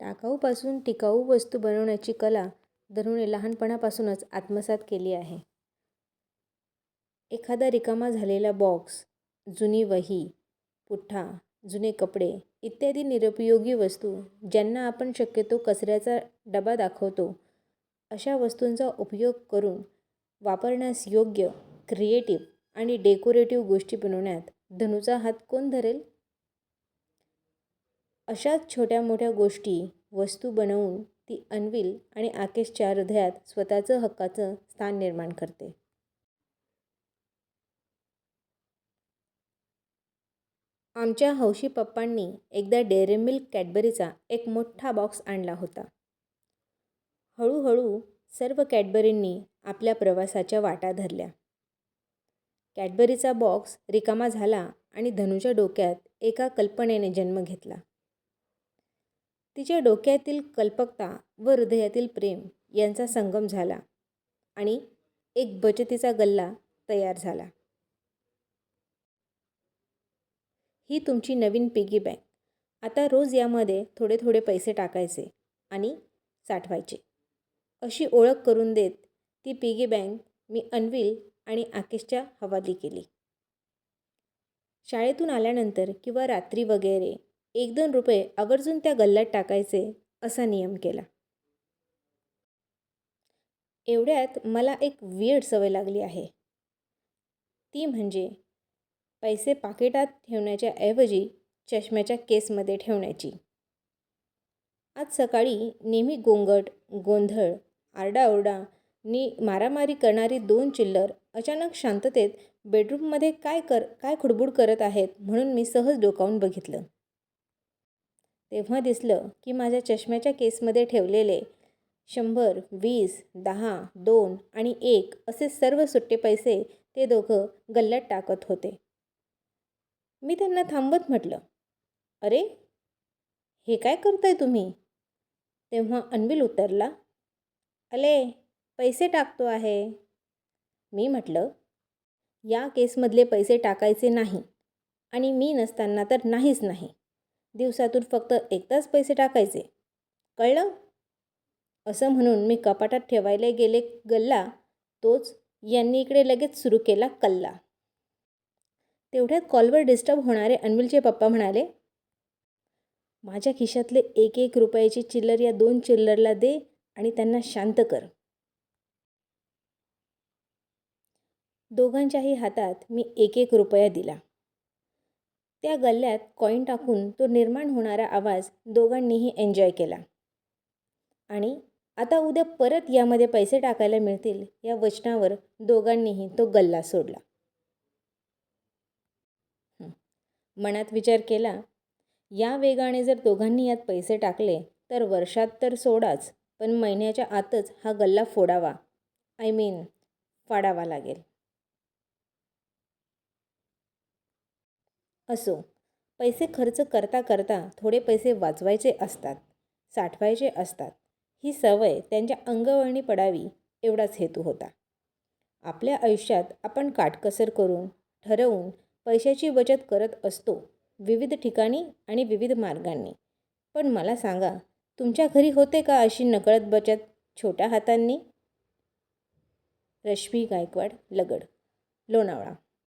टाकाऊपासून टिकाऊ वस्तू बनवण्याची कला धरुणे लहानपणापासूनच आत्मसात केली आहे. एखादा रिकामा झालेला बॉक्स, जुनी वही, पुठ्ठा, जुने कपडे इत्यादी निरुपयोगी वस्तू ज्यांना आपण शक्यतो कचऱ्याचा डबा दाखवतो अशा वस्तूंचा उपयोग करून वापरण्यास योग्य, क्रिएटिव्ह आणि डेकोरेटिव्ह गोष्टी बनवण्यात धनुचा हात कोण धरेल? अशाच छोट्या मोठ्या गोष्टी, वस्तू बनवून ती अन्विल आणि आकेशच्या हृदयात स्वतःचं हक्काचं स्थान निर्माण करते. आमच्या हौशी पप्पांनी एकदा डेअरी मिल्क कॅडबरीचा एक मोठ्ठा बॉक्स आणला होता. हळूहळू सर्व कॅडबरींनी आपल्या प्रवासाच्या वाटा धरल्या. कॅडबरीचा बॉक्स रिकामा झाला आणि धनूच्या डोक्यात एका कल्पनेने जन्म घेतला. तिच्या डोक्यातील कल्पकता व हृदयातील प्रेम यांचा संगम झाला आणि एक बचतीचा गल्ला तयार झाला. ही तुमची नवीन पिगी बँक. आता रोज यामध्ये थोडे थोडे पैसे टाकायचे आणि साठवायचे अशी ओळख करून देत ती पिगी बँक मी अनविल आणि आकेशच्या हवाली केली. शाळेतून आल्यानंतर किंवा रात्री वगैरे एक दोन रुपये आवर्जून त्या गल्ल्यात टाकायचे असा नियम केला. एवढ्यात मला एक वियर्ड सवय लागली आहे. ती म्हणजे पैसे पाकिटात ठेवण्याच्या ऐवजी चष्म्याच्या केसमध्ये ठेवण्याची. आज सकाळी नेहमी गोंगट, गोंधळ, आरडाओरडा नि मारामारी करणारी दोन चिल्लर अचानक शांततेत बेडरूममध्ये काय खुडबुड करत आहेत म्हणून मी सहज डोकावून बघितलं. तेव्हा दिसलं की माझ्या चष्म्याच्या केसमध्ये ठेवलेले शंभर, वीस, दहा, दोन आणि एक असे सर्व सुट्टे पैसे ते दोघं गल्ल्यात टाकत होते. मी त्यांना थांबवत म्हटलं, अरे, हे काय करताय तुम्ही? तेव्हा अनबिल उतरला अले, पैसे टाकतो आहे. मी म्हटलं, या केसमधले पैसे टाकायचे नाही आणि मी नसताना तर नाहीच नाही. दिवसातून फक्त एकदाच पैसे टाकायचे, कळलं? असं म्हणून मी कपाटात ठेवायला गेले गल्ला तोच यांनी इकडे लगेच सुरू केला कल्ला. तेवढ्यात कॉलवर डिस्टर्ब होणारे अन्विलचे पप्पा म्हणाले, माझ्या खिशातले एक एक रुपयाची चिल्लर या दोन चिल्लरला दे आणि त्यांना शांत कर. दोघांच्याही हातात मी एक एक रुपया दिला. त्या गल्ल्यात कॉईन टाकून तो निर्माण होणारा आवाज दोघांनीही एन्जॉय केला आणि आता उद्या परत यामध्ये पैसे टाकायला मिळतील या वचनावर दोघांनीही तो गल्ला सोडला. मनात विचार केला, या वेगाने जर दोघांनी यात पैसे टाकले तर वर्षात तर सोडाच पण महिन्याच्या आतच हा गल्ला फोडावा आय मीन फाडावा लागेल. असो, पैसे खर्च करता करता थोडे पैसे वाचवायचे असतात, साठवायचे असतात ही सवय त्यांच्या अंगवळणी पडावी एवढाच हेतू होता. आपल्या आयुष्यात आपण काटकसर करून, ठरवून पैशाची बचत करत असतो विविध ठिकाणी आणि विविध मार्गांनी. पण मला सांगा, तुमच्या घरी होते का अशी नकळत बचत छोट्या हातांनी? रश्मी गायकवाड लगड, लोणावळा